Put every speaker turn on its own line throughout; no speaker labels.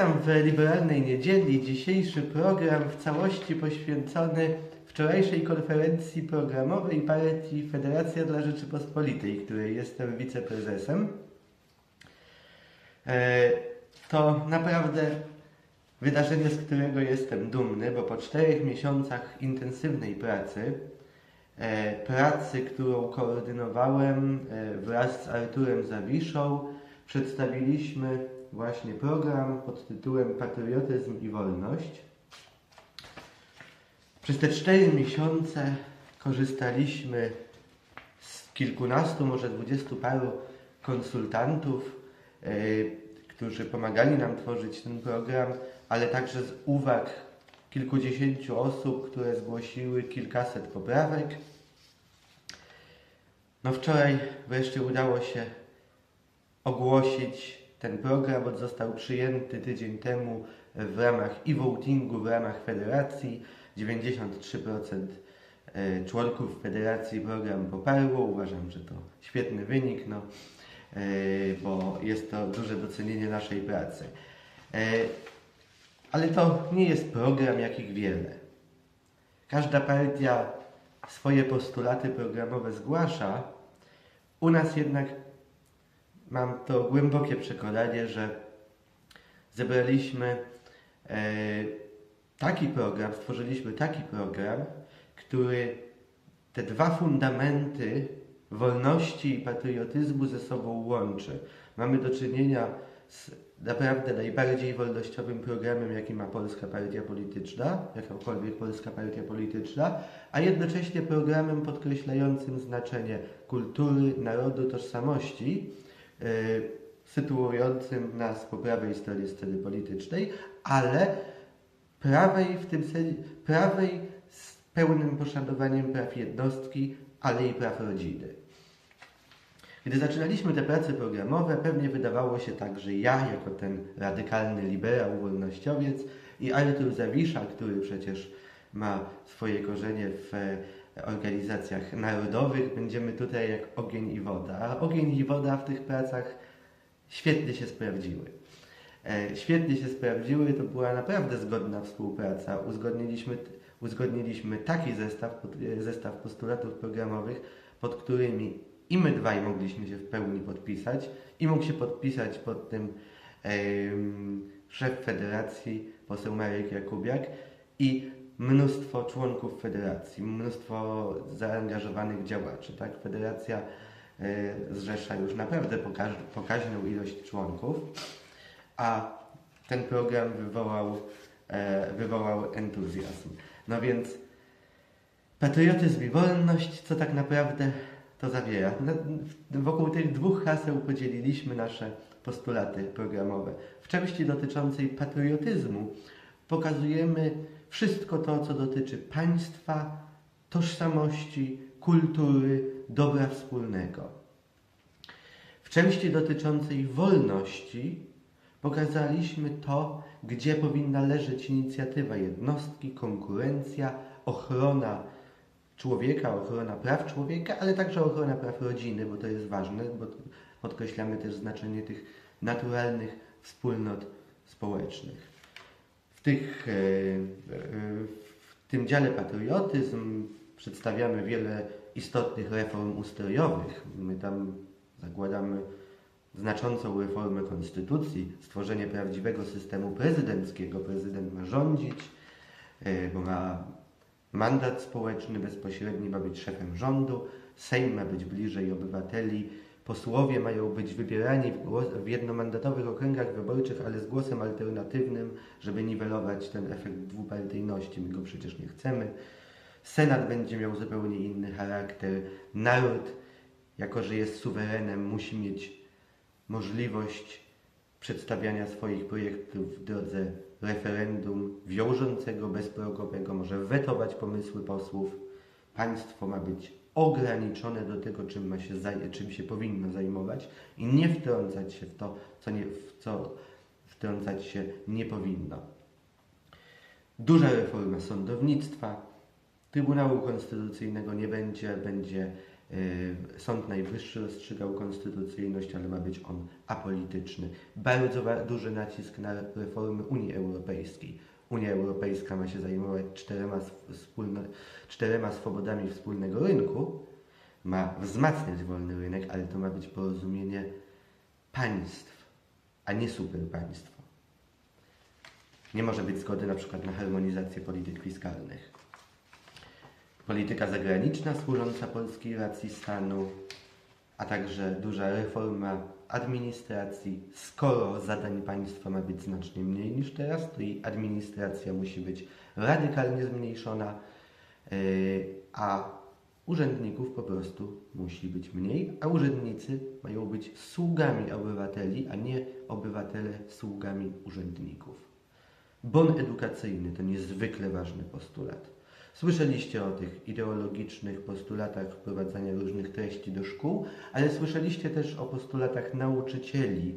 Witam w Liberalnej Niedzieli. Dzisiejszy program w całości poświęcony wczorajszej konferencji programowej partii Federacja dla Rzeczypospolitej, której jestem wiceprezesem. E, To naprawdę wydarzenie, z którego jestem dumny, bo po czterech miesiącach intensywnej pracy, e, pracy, którą koordynowałem e, wraz z Arturem Zawiszą, przedstawiliśmy właśnie program pod tytułem Patriotyzm i Wolność. Przez te cztery miesiące korzystaliśmy z kilkunastu, może dwudziestu paru konsultantów, e, którzy pomagali nam tworzyć ten program, ale także z uwag kilkudziesięciu osób, które zgłosiły kilkaset poprawek. No wczoraj wreszcie udało się ogłosić ten program, został przyjęty tydzień temu w ramach e-votingu, w ramach federacji. 93% e, członków federacji program poparło. Uważam, że to świetny wynik, no, e, bo jest to duże docenienie naszej pracy. E, Ale to nie jest program, jakich wiele. Każda partia swoje postulaty programowe zgłasza. U nas jednak mam to głębokie przekonanie, że zebraliśmy e, taki program, stworzyliśmy taki program, który te dwa fundamenty wolności i patriotyzmu ze sobą łączy. Mamy do czynienia z naprawdę najbardziej wolnościowym programem, jaki ma polska partia polityczna, jakakolwiek polska partia polityczna, a jednocześnie programem podkreślającym znaczenie kultury, narodu, tożsamości, sytuującym nas po prawej stronie sceny politycznej, ale prawej w tym sensie, prawej z pełnym poszanowaniem praw jednostki, ale i praw rodziny. Gdy zaczynaliśmy te prace programowe, pewnie wydawało się tak, że ja, jako ten radykalny liberał, wolnościowiec i Artur Zawisza, który przecież ma swoje korzenie w e, organizacjach narodowych, będziemy tutaj jak ogień i woda. A ogień i woda w tych pracach świetnie się sprawdziły. E, Świetnie się sprawdziły, to była naprawdę zgodna współpraca. Uzgodniliśmy, uzgodniliśmy taki zestaw, e, zestaw postulatów programowych, pod którymi i my dwaj mogliśmy się w pełni podpisać, i mógł się podpisać pod tym szef federacji, poseł Marek Jakubiak, i mnóstwo członków federacji, mnóstwo zaangażowanych działaczy. Tak? Federacja e, zrzesza już naprawdę pokaźną ilość członków a ten program wywołał, e, wywołał entuzjazm. No więc patriotyzm i wolność, co tak naprawdę to zawiera? No, wokół tych dwóch haseł podzieliliśmy nasze postulaty programowe. W części dotyczącej patriotyzmu pokazujemy wszystko to, co dotyczy państwa, tożsamości, kultury, dobra wspólnego. W części dotyczącej wolności pokazaliśmy to, gdzie powinna leżeć inicjatywa jednostki, konkurencja, ochrona człowieka, ochrona praw człowieka, ale także ochrona praw rodziny, bo to jest ważne, bo podkreślamy też znaczenie tych naturalnych wspólnot społecznych. W, tych, e, w tym dziale patriotyzm przedstawiamy wiele istotnych reform ustrojowych. My tam zakładamy znaczącą reformę konstytucji, stworzenie prawdziwego systemu prezydenckiego. Prezydent ma rządzić, e, bo ma mandat społeczny bezpośredni, ma być szefem rządu, Sejm ma być bliżej obywateli, posłowie mają być wybierani w, głos, w jednomandatowych okręgach wyborczych, ale z głosem alternatywnym, żeby niwelować ten efekt dwupartyjności. My go przecież nie chcemy. Senat będzie miał zupełnie inny charakter. Naród, jako że jest suwerenem, musi mieć możliwość przedstawiania swoich projektów w drodze referendum wiążącego, bezprogowego, może wetować pomysły posłów. Państwo ma być ograniczone do tego, czym, ma się czym się powinno zajmować i nie wtrącać się w to, co, nie, w co wtrącać się nie powinno. Duża reforma sądownictwa, Trybunału Konstytucyjnego nie będzie, będzie y, Sąd Najwyższy rozstrzygał konstytucyjność, ale ma być on apolityczny. Bardzo duży nacisk na reformy Unii Europejskiej. Unia Europejska ma się zajmować czterema, wspólno, czterema swobodami wspólnego rynku, ma wzmacniać wolny rynek, ale to ma być porozumienie państw, a nie superpaństwo. Nie może być zgody na przykład na harmonizację polityk fiskalnych. Polityka zagraniczna służąca polskiej racji stanu, a także duża reforma administracji. Skoro zadań państwa ma być znacznie mniej niż teraz, to i administracja musi być radykalnie zmniejszona, yy, a urzędników po prostu musi być mniej, a urzędnicy mają być sługami obywateli, a nie obywatele sługami urzędników. Bon edukacyjny to niezwykle ważny postulat. Słyszeliście o tych ideologicznych postulatach wprowadzania różnych treści do szkół, ale słyszeliście też o postulatach nauczycieli,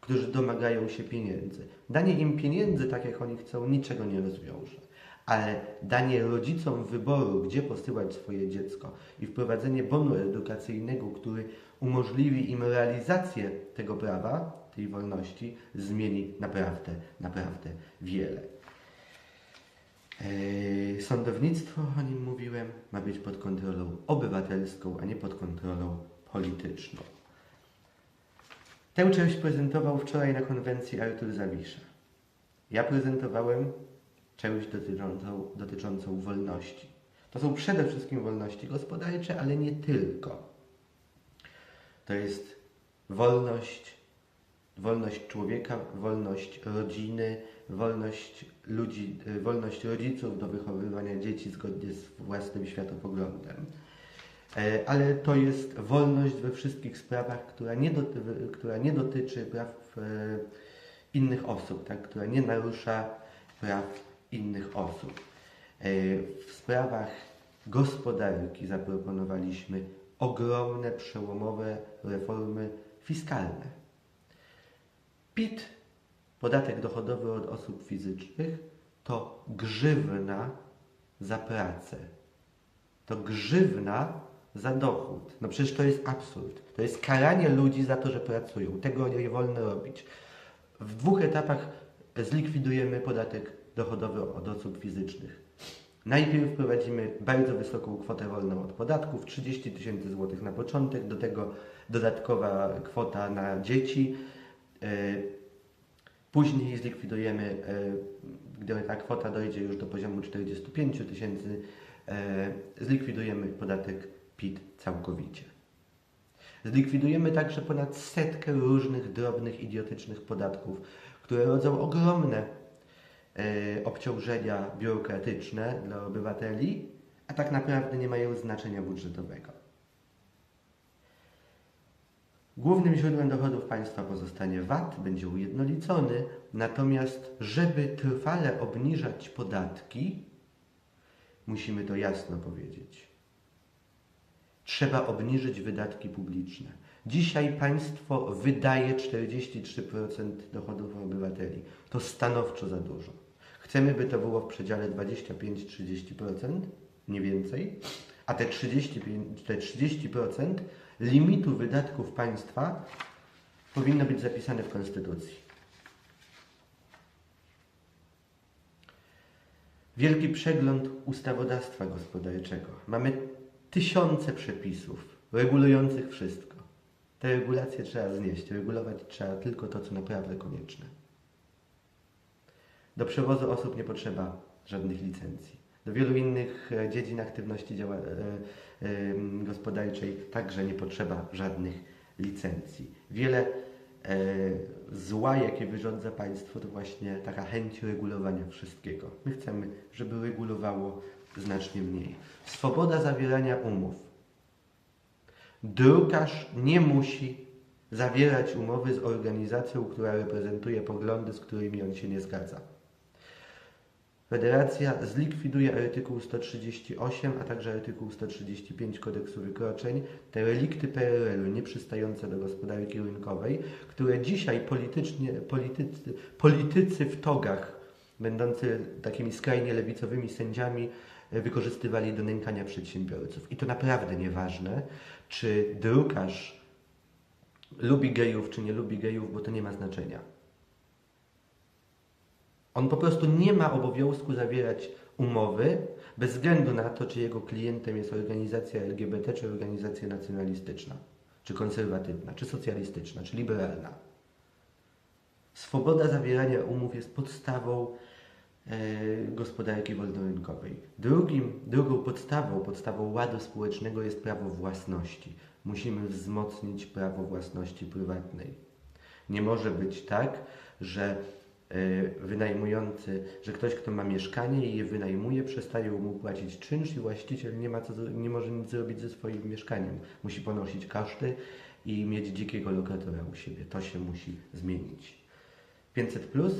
którzy domagają się pieniędzy. Danie im pieniędzy, tak jak oni chcą, niczego nie rozwiąże. Ale danie rodzicom wyboru, gdzie posyłać swoje dziecko i wprowadzenie bonu edukacyjnego, który umożliwi im realizację tego prawa, tej wolności, zmieni naprawdę, naprawdę wiele. Eee, Sądownictwo, o nim mówiłem, ma być pod kontrolą obywatelską, a nie pod kontrolą polityczną. Tę część prezentował wczoraj na konwencji Artur Zawisza. Ja prezentowałem część dotyczącą, dotyczącą wolności. To są przede wszystkim wolności gospodarcze, ale nie tylko. To jest wolność, wolność człowieka, wolność rodziny, wolność ludzi, wolność rodziców do wychowywania dzieci zgodnie z własnym światopoglądem. E, Ale to jest wolność we wszystkich sprawach, która nie, doty, która nie dotyczy praw e, innych osób, tak? która nie narusza praw innych osób. E, W sprawach gospodarki zaproponowaliśmy ogromne, przełomowe reformy fiskalne. PIT, podatek dochodowy od osób fizycznych, to grzywna za pracę. To grzywna za dochód. No przecież to jest absurd. To jest karanie ludzi za to, że pracują. Tego nie wolno robić. W dwóch etapach zlikwidujemy podatek dochodowy od osób fizycznych. Najpierw wprowadzimy bardzo wysoką kwotę wolną od podatków, 30 tysięcy złotych na początek, do tego dodatkowa kwota na dzieci. E, Później zlikwidujemy, e, gdy ta kwota dojdzie już do poziomu 45 tysięcy, e, zlikwidujemy podatek PIT całkowicie. Zlikwidujemy także ponad setkę różnych drobnych, idiotycznych podatków, które rodzą ogromne obciążenia biurokratyczne dla obywateli, a tak naprawdę nie mają znaczenia budżetowego. Głównym źródłem dochodów państwa pozostanie VAT, będzie ujednolicony, natomiast żeby trwale obniżać podatki, musimy to jasno powiedzieć. Trzeba obniżyć wydatki publiczne. Dzisiaj państwo wydaje 43% dochodów obywateli. To stanowczo za dużo. Chcemy, by to było w przedziale 25-30%, nie więcej, a te 35, te 30% limitu wydatków państwa powinno być zapisane w Konstytucji. Wielki przegląd ustawodawstwa gospodarczego. Mamy tysiące przepisów regulujących wszystko. Te regulacje trzeba znieść. Regulować trzeba tylko to, co naprawdę konieczne. Do przewozu osób nie potrzeba żadnych licencji. Do wielu innych e, dziedzin aktywności działa, e, e, gospodarczej także nie potrzeba żadnych licencji. Wiele zła, jakie wyrządza państwo, to właśnie taka chęć regulowania wszystkiego. My chcemy, żeby regulowało znacznie mniej. Swoboda zawierania umów. Drukarz nie musi zawierać umowy z organizacją, która reprezentuje poglądy, z którymi on się nie zgadza. Federacja zlikwiduje artykuł 138, a także artykuł 135 kodeksu wykroczeń, te relikty PRL-u nieprzystające do gospodarki rynkowej, które dzisiaj politycznie, politycy, politycy w togach, będący takimi skrajnie lewicowymi sędziami, e, wykorzystywali do nękania przedsiębiorców. I to naprawdę nieważne, czy drukarz lubi gejów, czy nie lubi gejów, bo to nie ma znaczenia. On po prostu nie ma obowiązku zawierać umowy bez względu na to, czy jego klientem jest organizacja LGBT, czy organizacja nacjonalistyczna, czy konserwatywna, czy socjalistyczna, czy liberalna. Swoboda zawierania umów jest podstawą e, gospodarki wolnorynkowej. Drugim, drugą podstawą, podstawą ładu społecznego jest prawo własności. Musimy wzmocnić prawo własności prywatnej. Nie może być tak, że wynajmujący, że ktoś, kto ma mieszkanie i je wynajmuje, przestaje mu płacić czynsz i właściciel nie, ma co, nie może nic zrobić ze swoim mieszkaniem. Musi ponosić koszty i mieć dzikiego lokatora u siebie. To się musi zmienić. 500 plus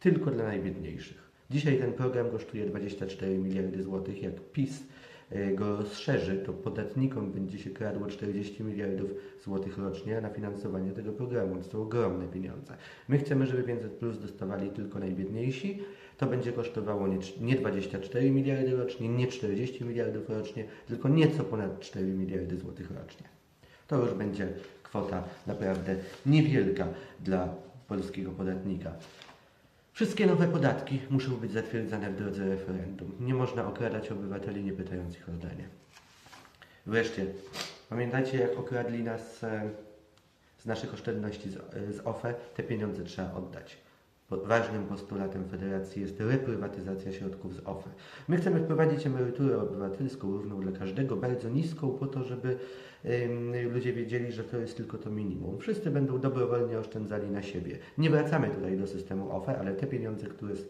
tylko dla najbiedniejszych. Dzisiaj ten program kosztuje 24 miliardy złotych. Jak PiS e, go rozszerzy, to podatnikom będzie się kradło 40 miliardów złotych rocznie na finansowanie tego programu. To są ogromne pieniądze. My chcemy, żeby 500 plus dostawali tylko najbiedniejsi. To będzie kosztowało nie, nie 24 miliardy rocznie, nie 40 miliardów rocznie, tylko nieco ponad 4 miliardy złotych rocznie. To już będzie kwota naprawdę niewielka dla polskiego podatnika. Wszystkie nowe podatki muszą być zatwierdzane w drodze referendum. Nie można okradać obywateli, nie pytając ich o zdanie. Wreszcie, pamiętajcie jak okradli nas e, z naszych oszczędności z, e, z OFE? Te pieniądze trzeba oddać. Ważnym postulatem Federacji jest reprywatyzacja środków z OFE. My chcemy wprowadzić emeryturę obywatelską równą dla każdego, bardzo niską, po to, żeby ludzie wiedzieli, że to jest tylko to minimum. Wszyscy będą dobrowolnie oszczędzali na siebie. Nie wracamy tutaj do systemu OFE, ale te pieniądze, które z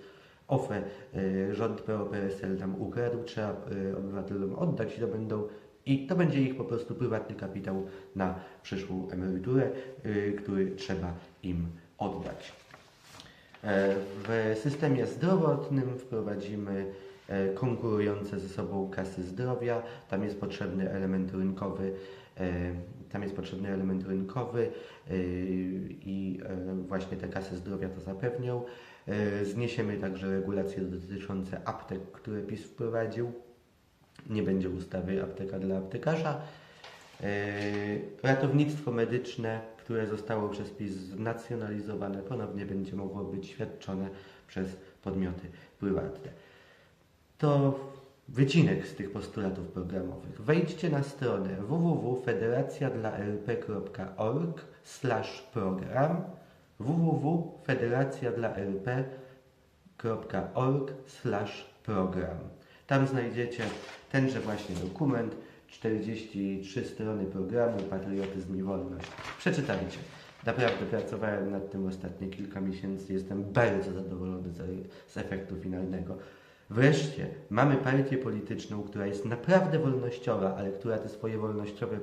OFE y, rząd PO-PSL ukradł, trzeba y, obywatelom oddać i to będą i to będzie ich po prostu prywatny kapitał na przyszłą emeryturę, y, który trzeba im oddać. E, W systemie zdrowotnym wprowadzimy e, konkurujące ze sobą kasy zdrowia. Tam jest potrzebny element rynkowy. e, Tam jest potrzebny element rynkowy i właśnie te kasy zdrowia to zapewnią. Zniesiemy także regulacje dotyczące aptek, które PiS wprowadził. Nie będzie ustawy apteka dla aptekarza. Ratownictwo medyczne, które zostało przez PiS znacjonalizowane, ponownie będzie mogło być świadczone przez podmioty prywatne. To wycinek z tych postulatów programowych. Wejdźcie na stronę www.federacjadlarp.org program www.federacjadlarp.org program. Tam znajdziecie tenże właśnie dokument, 43 strony programu Patriotyzm i Wolność. Przeczytajcie. Naprawdę pracowałem nad tym ostatnie kilka miesięcy. Jestem bardzo zadowolony z, z efektu finalnego. Wreszcie mamy partię polityczną, która jest naprawdę wolnościowa, ale która te swoje wolnościowe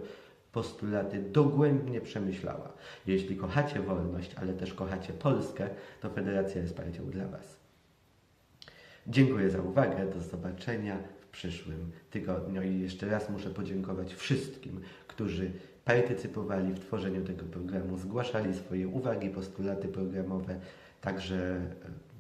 postulaty dogłębnie przemyślała. Jeśli kochacie wolność, ale też kochacie Polskę, to Federacja jest partią dla Was. Dziękuję za uwagę. Do zobaczenia przyszłym tygodniu. I jeszcze raz muszę podziękować wszystkim, którzy partycypowali w tworzeniu tego programu, zgłaszali swoje uwagi, postulaty programowe, także e,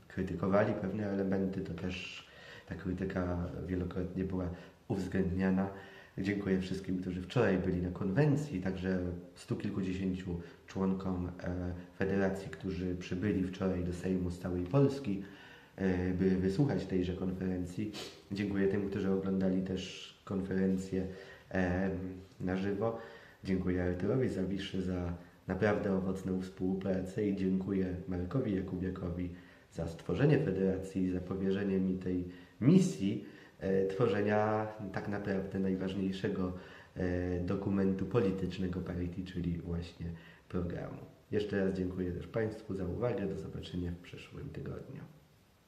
krytykowali pewne elementy. To też ta krytyka wielokrotnie była uwzględniana. Dziękuję wszystkim, którzy wczoraj byli na konwencji, także stu kilkudziesięciu członkom e, federacji, którzy przybyli wczoraj do Sejmu z całej Polski by wysłuchać tejże konferencji. Dziękuję tym, którzy oglądali też konferencję em, na żywo. Dziękuję Arturowi Zawiszy za naprawdę owocną współpracę i dziękuję Markowi Jakubiakowi za stworzenie federacji i za powierzenie mi tej misji e, tworzenia tak naprawdę najważniejszego e, dokumentu politycznego partii, czyli właśnie programu. Jeszcze raz dziękuję też Państwu za uwagę. Do zobaczenia w przyszłym tygodniu.